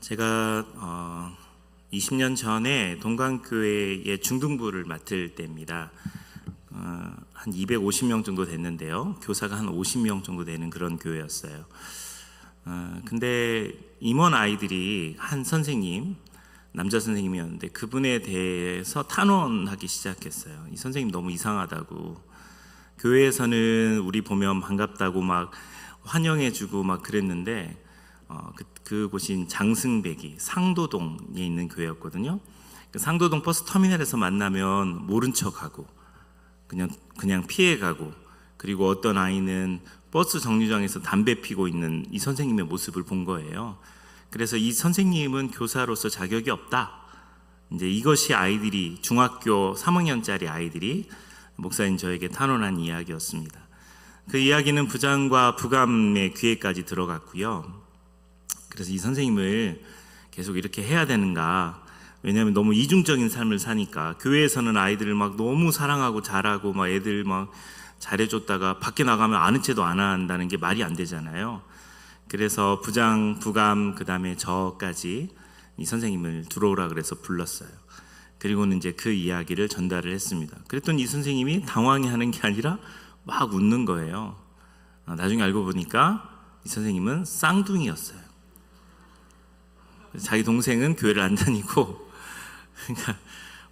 제가 어, 20년 전에 동강교회의 중등부를 맡을 때입니다. 어, 한 250명 정도 됐는데요. 교사가 한 50명 정도 되는 그런 교회였어요. 어, 근데 임원 아이들이 한 선생님, 남자 선생님이었는데 그분에 대해서 탄원하기 시작했어요. 이 선생님 너무 이상하다고. 교회에서는 우리 보면 반갑다고 막 환영해주고 막 그랬는데 어, 그, 그곳인 장승배기 상도동에 있는 교회였거든요. 그 상도동 버스 터미널에서 만나면 모른 척하고 그냥 그냥 피해가고 그리고 어떤 아이는 버스 정류장에서 담배 피고 있는 이 선생님의 모습을 본 거예요. 그래서 이 선생님은 교사로서 자격이 없다. 이제 이것이 아이들이 중학교 3학년짜리 아이들이 목사님 저에게 탄원한 이야기였습니다. 그 이야기는 부장과 부감의 귀에까지 들어갔고요. 그래서 이 선생님을 계속 이렇게 해야 되는가? 왜냐하면 너무 이중적인 삶을 사니까 교회에서는 아이들을 막 너무 사랑하고 잘하고 막 애들 막 잘해줬다가 밖에 나가면 아는 채도 안 한다는 게 말이 안 되잖아요. 그래서 부장, 부감, 그 다음에 저까지 이 선생님을 들어오라 그래서 불렀어요. 그리고는 이제 그 이야기를 전달을 했습니다. 그랬더니 이 선생님이 당황해 하는 게 아니라 막 웃는 거예요. 아, 나중에 알고 보니까 이 선생님은 쌍둥이였어요. 자기 동생은 교회를 안 다니고, 그러니까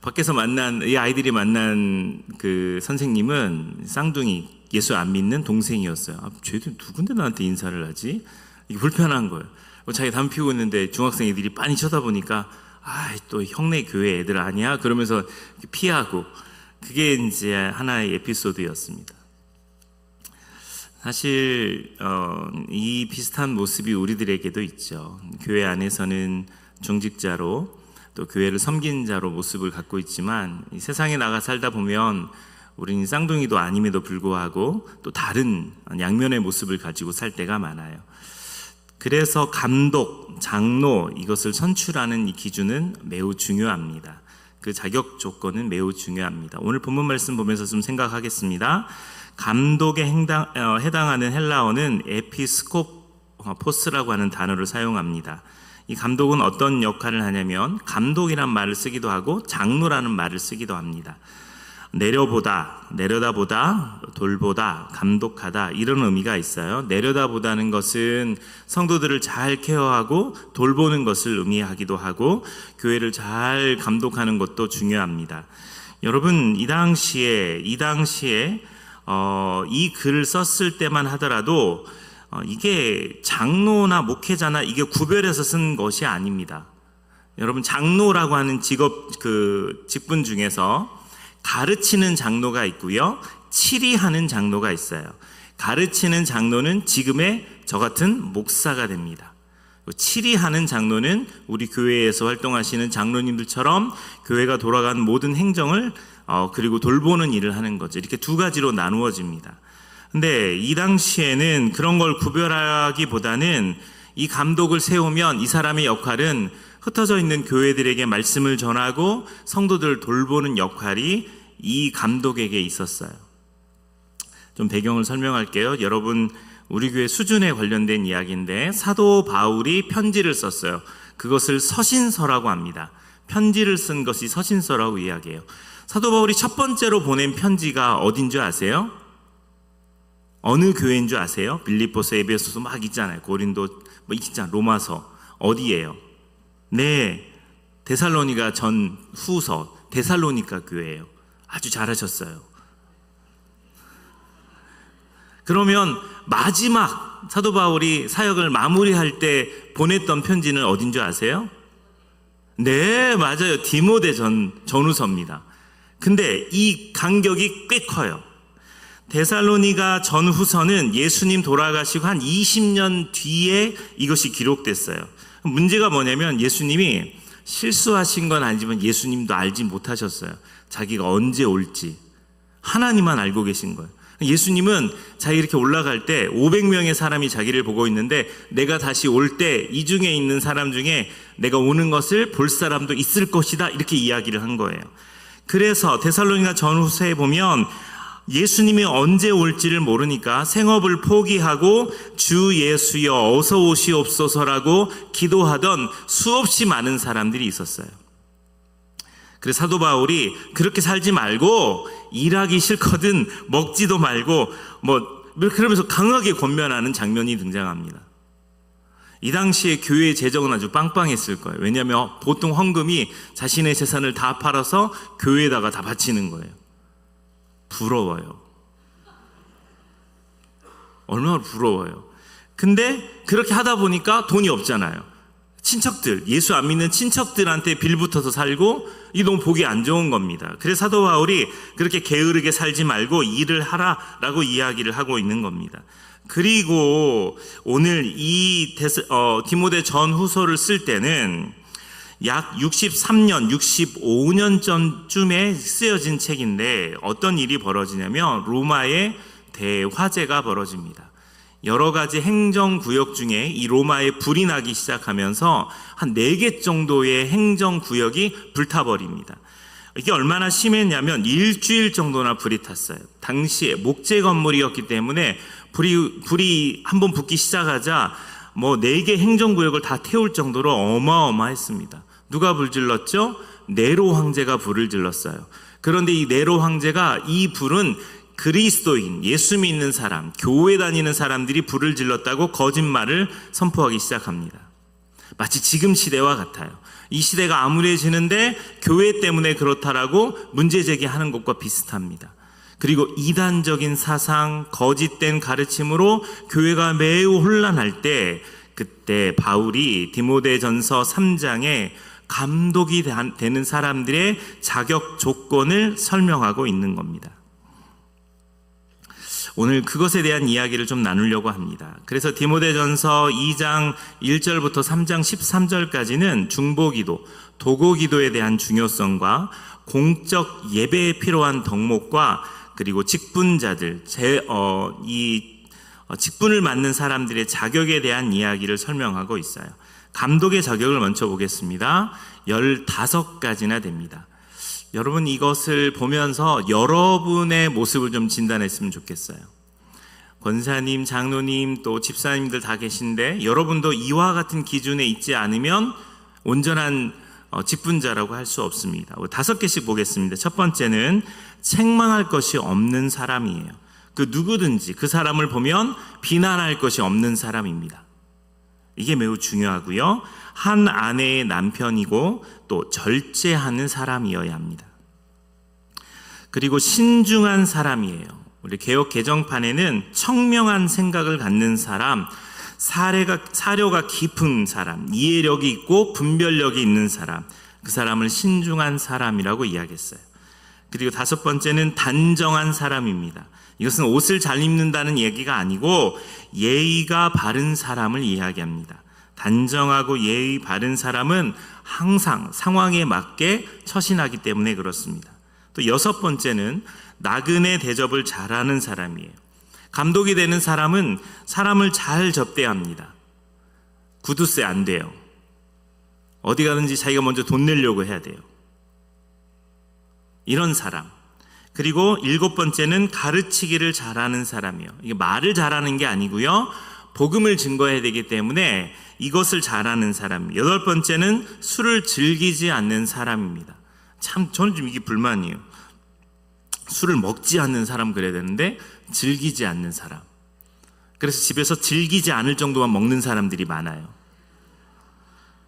밖에서 만난 이 아이들이 만난 그 선생님은 쌍둥이 예수 안 믿는 동생이었어요. 아, 쟤들 누군데 나한테 인사를 하지? 이게 불편한 거예요. 뭐 자기 담배 피우고 있는데 중학생 애들이 빤히 쳐다보니까 아또 형네 교회 애들 아니야? 그러면서 피하고 그게 이제 하나의 에피소드였습니다. 사실 어, 이 비슷한 모습이 우리들에게도 있죠. 교회 안에서는 중직자로 또 교회를 섬긴 자로 모습을 갖고 있지만 이 세상에 나가 살다 보면 우리는 쌍둥이도 아님에도 불구하고 또 다른 양면의 모습을 가지고 살 때가 많아요. 그래서 감독, 장로 이것을 선출하는 이 기준은 매우 중요합니다. 그 자격 조건은 매우 중요합니다. 오늘 본문 말씀 보면서 좀 생각하겠습니다. 감독에 해당, 어, 해당하는 헬라어는 에피스코포스라고 하는 단어를 사용합니다. 이 감독은 어떤 역할을 하냐면 감독이란 말을 쓰기도 하고 장로라는 말을 쓰기도 합니다. 내려보다, 내려다보다, 돌보다, 감독하다 이런 의미가 있어요. 내려다보다는 것은 성도들을 잘 케어하고 돌보는 것을 의미하기도 하고 교회를 잘 감독하는 것도 중요합니다. 여러분 이 당시에 이 당시에 어, 이 글을 썼을 때만 하더라도 어, 이게 장로나 목회자나 이게 구별해서 쓴 것이 아닙니다. 여러분 장로라고 하는 직업 그 직분 중에서 가르치는 장로가 있고요. 치리하는 장로가 있어요. 가르치는 장로는 지금의 저 같은 목사가 됩니다. 치리하는 장로는 우리 교회에서 활동하시는 장로님들처럼 교회가 돌아가는 모든 행정을 어, 그리고 돌보는 일을 하는 거죠. 이렇게 두 가지로 나누어집니다. 근데 이 당시에는 그런 걸 구별하기보다는 이 감독을 세우면 이 사람의 역할은 흩어져 있는 교회들에게 말씀을 전하고 성도들을 돌보는 역할이 이 감독에게 있었어요. 좀 배경을 설명할게요. 여러분, 우리 교회 수준에 관련된 이야기인데 사도 바울이 편지를 썼어요. 그것을 서신서라고 합니다. 편지를 쓴 것이 서신서라고 이야기해요. 사도 바울이 첫 번째로 보낸 편지가 어딘 줄 아세요? 어느 교회인 줄 아세요? 빌립보서, 에베소서 막 있잖아요. 고린도 뭐 있잖아. 로마서 어디예요? 네, 데살로니가 전 후서 데살로니가 교회예요. 아주 잘하셨어요. 그러면 마지막 사도 바울이 사역을 마무리할 때 보냈던 편지는 어딘 줄 아세요? 네, 맞아요. 디모데 전 전후서입니다. 근데 이 간격이 꽤 커요. 데살로니가 전후서는 예수님 돌아가시고 한 20년 뒤에 이것이 기록됐어요. 문제가 뭐냐면 예수님이 실수하신 건 아니지만 예수님도 알지 못하셨어요. 자기가 언제 올지. 하나님만 알고 계신 거예요. 예수님은 자기 이렇게 올라갈 때 500명의 사람이 자기를 보고 있는데 내가 다시 올 때 이 중에 있는 사람 중에 내가 오는 것을 볼 사람도 있을 것이다. 이렇게 이야기를 한 거예요. 그래서 데살로니가 전후서에 보면 예수님이 언제 올지를 모르니까 생업을 포기하고 주 예수여 어서 오시옵소서라고 기도하던 수없이 많은 사람들이 있었어요. 그래서 사도 바울이 그렇게 살지 말고 일하기 싫거든 먹지도 말고 뭐 그러면서 강하게 권면하는 장면이 등장합니다. 이 당시에 교회 재정은 아주 빵빵했을 거예요. 왜냐하면 보통 헌금이 자신의 재산을 다 팔아서 교회에다가 다 바치는 거예요. 부러워요. 얼마나 부러워요. 근데 그렇게 하다 보니까 돈이 없잖아요. 친척들, 예수 안 믿는 친척들한테 빌붙어서 살고 이 너무 보기 안 좋은 겁니다. 그래서 사도 바울이 그렇게 게으르게 살지 말고 일을 하라라고 이야기를 하고 있는 겁니다. 그리고 오늘 이 데스, 어, 디모데 전 후서를 쓸 때는 약 63년, 65년 전쯤에 쓰여진 책인데 어떤 일이 벌어지냐면 로마에 대화재가 벌어집니다. 여러 가지 행정구역 중에 이 로마에 불이 나기 시작하면서 한 네 개 정도의 행정구역이 불타버립니다. 이게 얼마나 심했냐면 일주일 정도나 불이 탔어요. 당시에 목재 건물이었기 때문에 불이, 불이 한 번 붙기 시작하자 뭐 네 개 행정구역을 다 태울 정도로 어마어마했습니다. 누가 불 질렀죠? 네로 황제가 불을 질렀어요. 그런데 이 네로 황제가 이 불은 그리스도인, 예수 믿는 사람, 교회 다니는 사람들이 불을 질렀다고 거짓말을 선포하기 시작합니다. 마치 지금 시대와 같아요. 이 시대가 암울해지는데 교회 때문에 그렇다라고 문제 제기하는 것과 비슷합니다. 그리고 이단적인 사상, 거짓된 가르침으로 교회가 매우 혼란할 때 그때 바울이 디모데전서 3장에 감독이 되는 사람들의 자격 조건을 설명하고 있는 겁니다. 오늘 그것에 대한 이야기를 좀 나누려고 합니다. 그래서 디모데전서 2장 1절부터 3장 13절까지는 중보기도, 도고기도에 대한 중요성과 공적 예배에 필요한 덕목과 그리고 직분자들, 제, 어, 이 어, 직분을 맡는 사람들의 자격에 대한 이야기를 설명하고 있어요. 감독의 자격을 먼저 보겠습니다. 15가지나 됩니다. 여러분 이것을 보면서 여러분의 모습을 좀 진단했으면 좋겠어요. 권사님, 장로님, 또 집사님들 다 계신데 여러분도 이와 같은 기준에 있지 않으면 온전한 어, 직분자라고 할 수 없습니다. 다섯 개씩 보겠습니다. 첫 번째는 책망할 것이 없는 사람이에요. 그 누구든지 그 사람을 보면 비난할 것이 없는 사람입니다. 이게 매우 중요하고요. 한 아내의 남편이고 또 절제하는 사람이어야 합니다. 그리고 신중한 사람이에요. 우리 개혁 개정판에는 청명한 생각을 갖는 사람, 사례가, 사려가 깊은 사람, 이해력이 있고 분별력이 있는 사람, 그 사람을 신중한 사람이라고 이야기했어요. 그리고 다섯 번째는 단정한 사람입니다. 이것은 옷을 잘 입는다는 얘기가 아니고 예의가 바른 사람을 이야기합니다. 단정하고 예의 바른 사람은 항상 상황에 맞게 처신하기 때문에 그렇습니다. 또 여섯 번째는 나그네 대접을 잘하는 사람이에요. 감독이 되는 사람은 사람을 잘 접대합니다. 구두쇠 안 돼요. 어디 가든지 자기가 먼저 돈 내려고 해야 돼요. 이런 사람. 그리고 일곱 번째는 가르치기를 잘하는 사람이요. 이게 말을 잘하는 게 아니고요. 복음을 증거해야 되기 때문에 이것을 잘하는 사람. 여덟 번째는 술을 즐기지 않는 사람입니다. 참 저는 좀 이게 불만이에요. 술을 먹지 않는 사람 그래야 되는데 즐기지 않는 사람. 그래서 집에서 즐기지 않을 정도만 먹는 사람들이 많아요.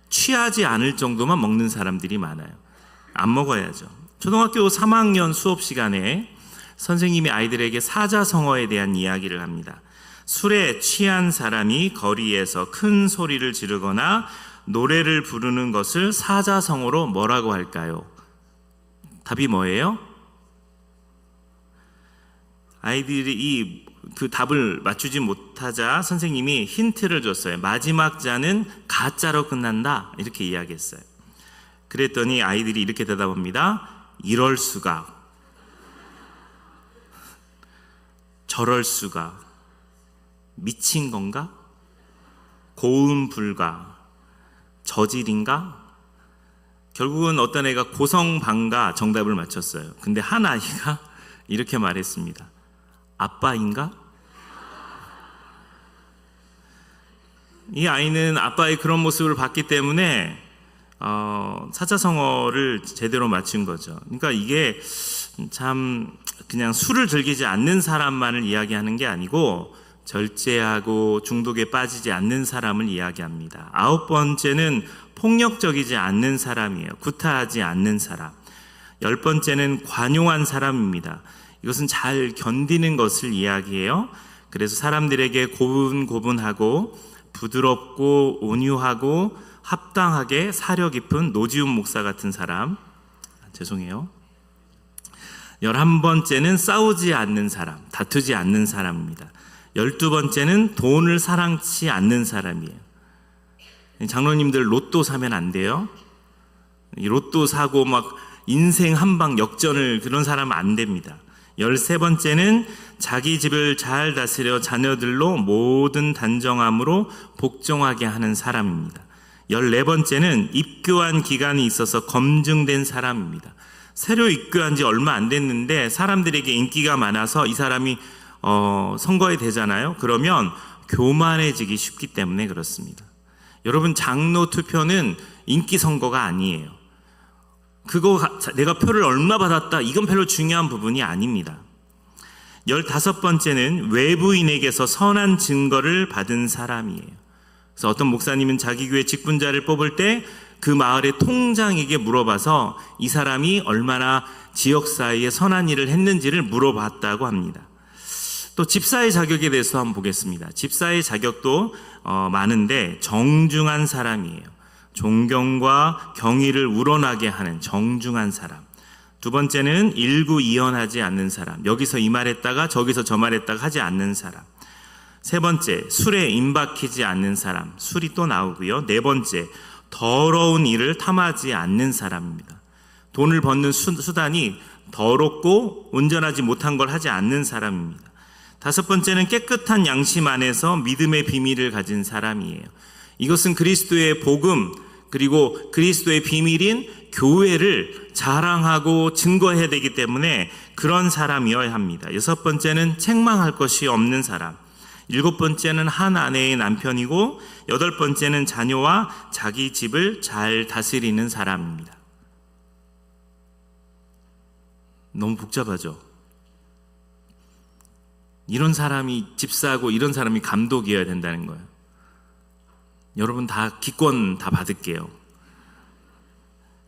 취하지 않을 정도만 먹는 사람들이 많아요. 안 먹어야죠. 초등학교 3학년 수업 시간에 선생님이 아이들에게 사자성어에 대한 이야기를 합니다. 술에 취한 사람이 거리에서 큰 소리를 지르거나 노래를 부르는 것을 사자성어로 뭐라고 할까요? 답이 뭐예요? 아이들이 이 그 답을 맞추지 못하자 선생님이 힌트를 줬어요. 마지막 자는 가짜로 끝난다. 이렇게 이야기했어요. 그랬더니 아이들이 이렇게 대답합니다. 이럴 수가. 저럴 수가. 미친 건가? 고음 불가. 저질인가? 결국은 어떤 애가 고성방가 정답을 맞췄어요. 근데 한 아이가 이렇게 말했습니다. 아빠인가? 이 아이는 아빠의 그런 모습을 봤기 때문에 어, 사자성어를 제대로 맞춘 거죠. 그러니까 이게 참 그냥 술을 즐기지 않는 사람만을 이야기하는 게 아니고 절제하고 중독에 빠지지 않는 사람을 이야기합니다. 아홉 번째는 폭력적이지 않는 사람이에요. 구타하지 않는 사람. 열 번째는 관용한 사람입니다. 이것은 잘 견디는 것을 이야기해요. 그래서 사람들에게 고분고분하고 부드럽고 온유하고 합당하게 사려 깊은 노지훈 목사 같은 사람. 죄송해요. 열한 번째는 싸우지 않는 사람, 다투지 않는 사람입니다. 열두 번째는 돈을 사랑치 않는 사람이에요. 장로님들 로또 사면 안 돼요. 이 로또 사고 막 인생 한방 역전을 그런 사람은 안 됩니다. 열세 번째는 자기 집을 잘 다스려 자녀들로 모든 단정함으로 복종하게 하는 사람입니다. 열네 번째는 입교한 기간이 있어서 검증된 사람입니다. 새로 입교한 지 얼마 안 됐는데 사람들에게 인기가 많아서 이 사람이 어, 선거에 되잖아요. 그러면 교만해지기 쉽기 때문에 그렇습니다. 여러분 장로 투표는 인기 선거가 아니에요. 그거 내가 표를 얼마 받았다 이건 별로 중요한 부분이 아닙니다. 열다섯 번째는 외부인에게서 선한 증거를 받은 사람이에요. 그래서 어떤 목사님은 자기 교회 직분자를 뽑을 때 그 마을의 통장에게 물어봐서 이 사람이 얼마나 지역 사회에 선한 일을 했는지를 물어봤다고 합니다. 또 집사의 자격에 대해서 한번 보겠습니다. 집사의 자격도 어, 많은데 정중한 사람이에요. 존경과 경의를 우러나게 하는 정중한 사람. 두 번째는 일구이연하지 않는 사람. 여기서 이 말했다가 저기서 저 말했다가 하지 않는 사람. 세 번째, 술에 임박히지 않는 사람. 술이 또 나오고요. 네 번째, 더러운 일을 탐하지 않는 사람입니다. 돈을 버는 수, 수단이 더럽고 온전하지 못한 걸 하지 않는 사람입니다. 다섯 번째는 깨끗한 양심 안에서 믿음의 비밀을 가진 사람이에요. 이것은 그리스도의 복음 그리고 그리스도의 비밀인 교회를 자랑하고 증거해야 되기 때문에 그런 사람이어야 합니다. 여섯 번째는 책망할 것이 없는 사람. 일곱 번째는 한 아내의 남편이고 여덟 번째는 자녀와 자기 집을 잘 다스리는 사람입니다. 너무 복잡하죠? 이런 사람이 집사고 이런 사람이 감독이어야 된다는 거예요. 여러분 다 기권 다 받을게요.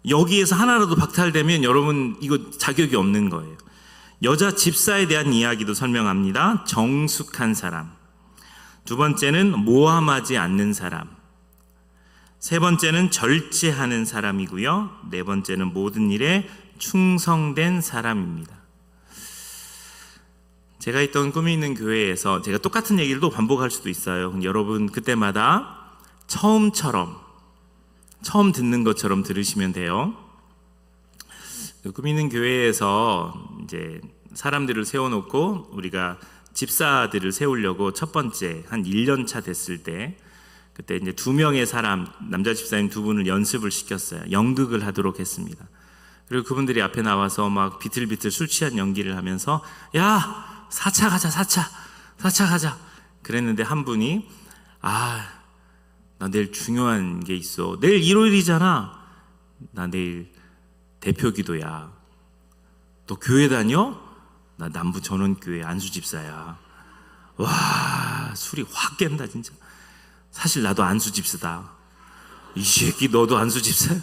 여기에서 하나라도 박탈되면 여러분 이거 자격이 없는 거예요. 여자 집사에 대한 이야기도 설명합니다. 정숙한 사람. 두 번째는 모함하지 않는 사람. 세 번째는 절제하는 사람이고요. 네 번째는 모든 일에 충성된 사람입니다. 제가 있던 꿈이 있는 교회에서 제가 똑같은 얘기를 또 반복할 수도 있어요. 여러분 그때마다 처음처럼 처음 듣는 것처럼 들으시면 돼요. 그꿈 있는 교회에서 이제 사람들을 세워놓고 우리가 집사들을 세우려고 첫 번째 한 1년 차 됐을 때 그때 이제 두 명의 사람 남자 집사님 두 분을 연습을 시켰어요. 연극을 하도록 했습니다. 그리고 그분들이 앞에 나와서 막 비틀비틀 술 취한 연기를 하면서 야 4차 가자 4차 4차 가자 그랬는데 한 분이 아 나 내일 중요한 게 있어 내일 일요일이잖아 나 내일 대표 기도야 너 교회 다녀? 나 남부 전원교회 안수 집사야. 와 술이 확 깬다 진짜. 사실 나도 안수 집사다. 이 새끼 너도 안수 집사야?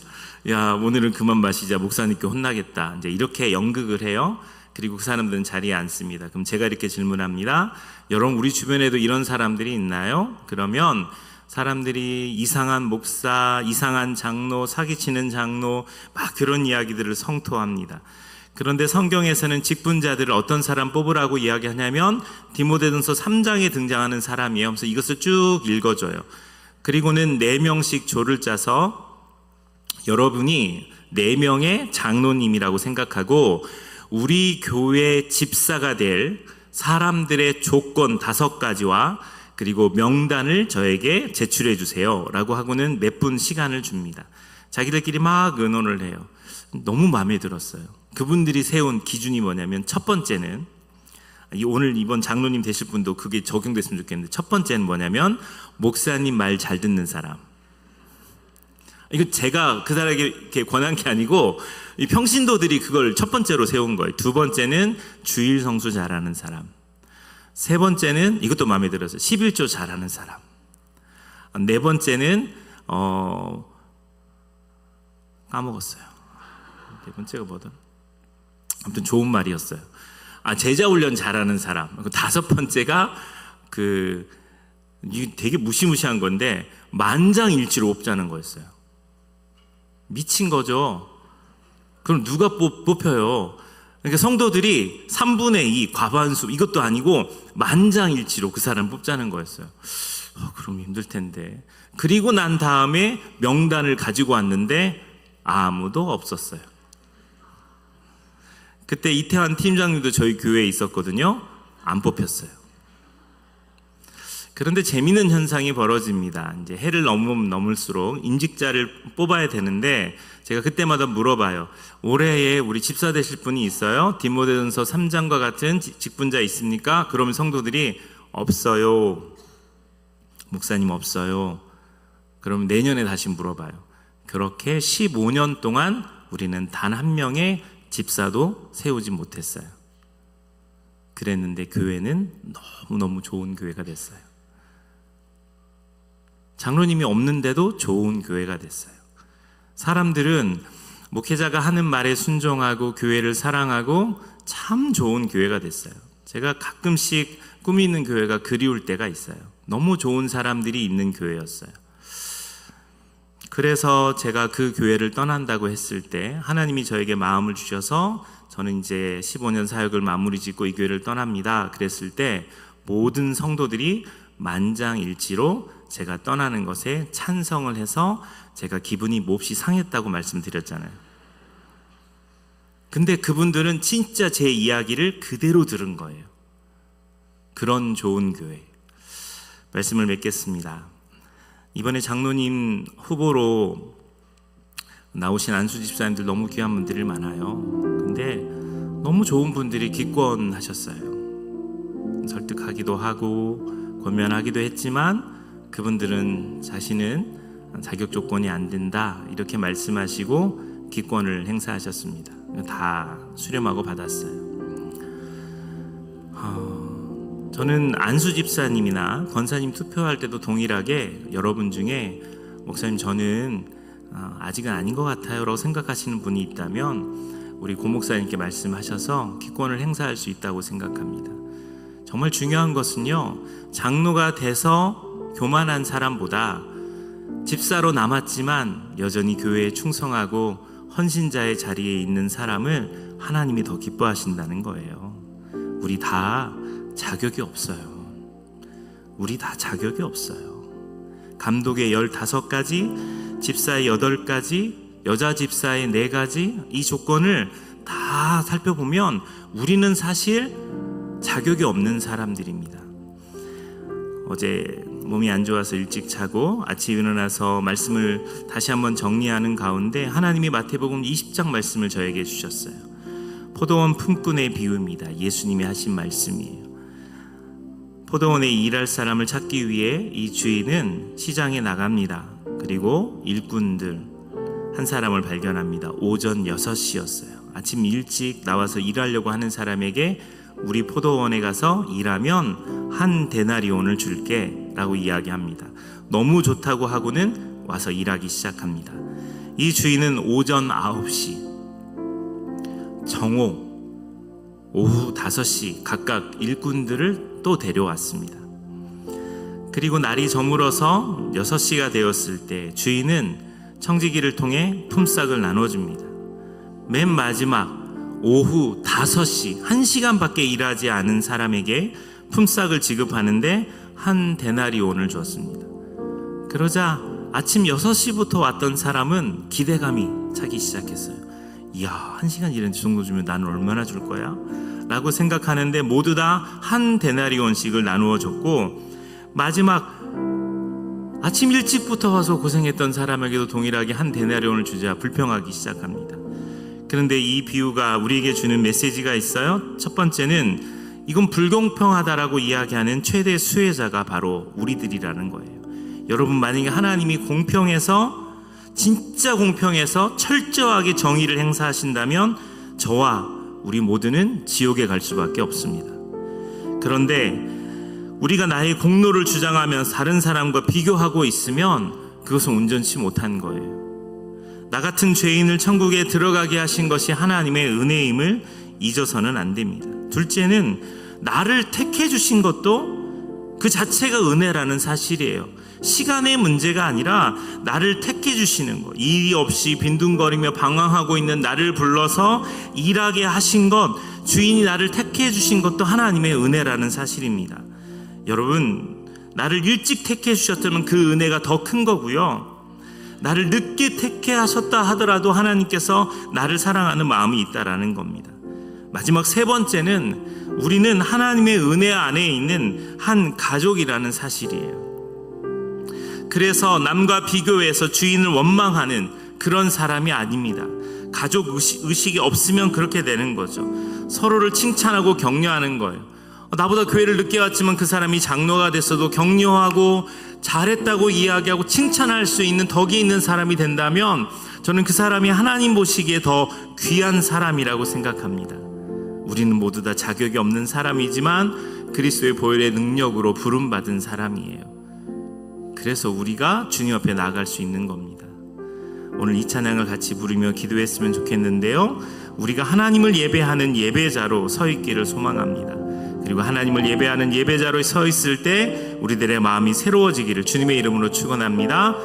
야 오늘은 그만 마시자. 목사님께 혼나겠다. 이제 이렇게 연극을 해요. 그리고 그 사람들은 자리에 앉습니다. 그럼 제가 이렇게 질문합니다. 여러분 우리 주변에도 이런 사람들이 있나요? 그러면 사람들이 이상한 목사, 이상한 장로, 사기치는 장로 막 그런 이야기들을 성토합니다. 그런데 성경에서는 직분자들을 어떤 사람 뽑으라고 이야기하냐면 디모데전서 3장에 등장하는 사람이에요. 그래서 이것을 쭉 읽어줘요. 그리고는 네 명씩 조를 짜서 여러분이 네 명의 장로님이라고 생각하고 우리 교회 집사가 될 사람들의 조건 다섯 가지와 그리고 명단을 저에게 제출해 주세요 라고 하고는 몇 분 시간을 줍니다. 자기들끼리 막 의논을 해요. 너무 마음에 들었어요. 그분들이 세운 기준이 뭐냐면 첫 번째는 이 오늘 이번 장로님 되실 분도 그게 적용됐으면 좋겠는데 첫 번째는 뭐냐면 목사님 말 잘 듣는 사람. 이거 제가 그 사람에게 권한 게 아니고 이 평신도들이 그걸 첫 번째로 세운 거예요. 두 번째는 주일 성수 잘하는 사람. 세 번째는 이것도 마음에 들어서 11조 잘하는 사람. 네 번째는 어 까먹었어요. 네 번째가 뭐든 아무튼 좋은 말이었어요. 아 제자 훈련 잘하는 사람. 그 다섯 번째가 그 되게 무시무시한 건데 만장일치로 뽑자는 거였어요. 미친 거죠. 그럼 누가 뽑, 뽑혀요? 그러니까 성도들이 3분의 2 과반수 이것도 아니고 만장일치로 그 사람 뽑자는 거였어요. 어, 그럼 힘들 텐데. 그리고 난 다음에 명단을 가지고 왔는데 아무도 없었어요. 그때 이태환 팀장님도 저희 교회에 있었거든요. 안 뽑혔어요. 그런데 재미있는 현상이 벌어집니다. 이제 해를 넘으면 넘을수록 임직자를 뽑아야 되는데 제가 그때마다 물어봐요. 올해에 우리 집사 되실 분이 있어요? 디모데전서 3장과 같은 지- 직분자 있습니까? 그러면 성도들이 없어요. 목사님 없어요. 그럼 내년에 다시 물어봐요. 그렇게 15년 동안 우리는 단 한 명의 집사도 세우지 못했어요. 그랬는데 교회는 너무너무 좋은 교회가 됐어요. 장로님이 없는데도 좋은 교회가 됐어요. 사람들은 목회자가 하는 말에 순종하고 교회를 사랑하고 참 좋은 교회가 됐어요. 제가 가끔씩 있는 교회가 그리울 때가 있어요. 너무 좋은 사람들이 있는 교회였어요. 그래서 제가 그 교회를 떠난다고 했을 때 하나님이 저에게 마음을 주셔서 저는 이제 15년 사역을 마무리 짓고 이 교회를 떠납니다. 그랬을 때 모든 성도들이 만장일치로 제가 떠나는 것에 찬성을 해서 제가 기분이 몹시 상했다고 말씀드렸잖아요. 근데 그분들은 진짜 제 이야기를 그대로 들은 거예요. 그런 좋은 교회. 말씀을 맺겠습니다. 이번에 장로님 후보로 나오신 안수 집사님들 너무 귀한 분들이 많아요. 근데 너무 좋은 분들이 기권하셨어요. 설득하기도 하고 권면하기도 했지만 그분들은 자신은 자격 조건이 안 된다 이렇게 말씀하시고 기권을 행사하셨습니다. 다 수렴하고 받았어요. 저는 안수 집사님이나 권사님 투표할 때도 동일하게 여러분 중에 목사님 저는 어, 아직은 아닌 것 같아요라고 생각하시는 분이 있다면 우리 고 목사님께 말씀하셔서 기권을 행사할 수 있다고 생각합니다. 정말 중요한 것은요 장로가 돼서 교만한 사람보다 집사로 남았지만 여전히 교회에 충성하고 헌신자의 자리에 있는 사람을 하나님이 더 기뻐하신다는 거예요. 우리 다 자격이 없어요. 우리 다 자격이 없어요. 감독의 15가지, 집사의 8가지, 여자 집사의 4가지 이 조건을 다 살펴보면 우리는 사실 자격이 없는 사람들입니다. 어제 몸이 안 좋아서 일찍 자고 아침 일어나서 말씀을 다시 한번 정리하는 가운데 하나님이 마태복음 20장 말씀을 저에게 주셨어요. 포도원 품꾼의 비유입니다. 예수님이 하신 말씀이에요. 포도원에 일할 사람을 찾기 위해 이 주인은 시장에 나갑니다. 그리고 일꾼들 한 사람을 발견합니다. 오전 6시였어요. 아침 일찍 나와서 일하려고 하는 사람에게 우리 포도원에 가서 일하면 한 데나리온을 줄게 라고 이야기합니다. 너무 좋다고 하고는 와서 일하기 시작합니다. 이 주인은 오전 9시, 정오, 오후 5시 각각 일꾼들을 또 데려왔습니다. 그리고 날이 저물어서 6시가 되었을 때 주인은 청지기를 통해 품삯을 나눠줍니다. 맨 마지막 오후 5시, 1시간밖에 일하지 않은 사람에게 품삯을 지급하는데 한 데나리온을 줬습니다. 그러자 아침 6시부터 왔던 사람은 기대감이 차기 시작했어요. 이야, 1시간 일한 이 정도 주면 나는 얼마나 줄 거야? 라고 생각하는데 모두 다 한 데나리온씩을 나누어 줬고 마지막 아침 일찍부터 와서 고생했던 사람에게도 동일하게 한 데나리온을 주자 불평하기 시작합니다. 그런데 이 비유가 우리에게 주는 메시지가 있어요. 첫 번째는 이건 불공평하다라고 이야기하는 최대 수혜자가 바로 우리들이라는 거예요. 여러분 만약에 하나님이 공평해서 진짜 공평해서 철저하게 정의를 행사하신다면 저와 우리 모두는 지옥에 갈 수밖에 없습니다. 그런데 우리가 나의 공로를 주장하며 다른 사람과 비교하고 있으면 그것은 온전치 못한 거예요. 나 같은 죄인을 천국에 들어가게 하신 것이 하나님의 은혜임을 잊어서는 안 됩니다. 둘째는 나를 택해 주신 것도 그 자체가 은혜라는 사실이에요. 시간의 문제가 아니라 나를 택해 주시는 것. 일이 없이 빈둥거리며 방황하고 있는 나를 불러서 일하게 하신 것, 주인이 나를 택해 주신 것도 하나님의 은혜라는 사실입니다. 여러분, 나를 일찍 택해 주셨다면 그 은혜가 더 큰 거고요. 나를 늦게 택해 하셨다 하더라도 하나님께서 나를 사랑하는 마음이 있다라는 겁니다. 마지막 세 번째는 우리는 하나님의 은혜 안에 있는 한 가족이라는 사실이에요. 그래서 남과 비교해서 주인을 원망하는 그런 사람이 아닙니다. 가족 의식, 의식이 없으면 그렇게 되는 거죠. 서로를 칭찬하고 격려하는 거예요. 어, 나보다 교회를 늦게 왔지만 그 사람이 장로가 됐어도 격려하고 잘했다고 이야기하고 칭찬할 수 있는 덕이 있는 사람이 된다면 저는 그 사람이 하나님 보시기에 더 귀한 사람이라고 생각합니다. 우리는 모두 다 자격이 없는 사람이지만 그리스도의 보혈의 능력으로 부름 받은 사람이에요. 그래서 우리가 주님 앞에 나아갈 수 있는 겁니다. 오늘 이 찬양을 같이 부르며 기도했으면 좋겠는데요. 우리가 하나님을 예배하는 예배자로 서 있기를 소망합니다. 그리고 하나님을 예배하는 예배자로 서 있을 때 우리들의 마음이 새로워지기를 주님의 이름으로 축원합니다.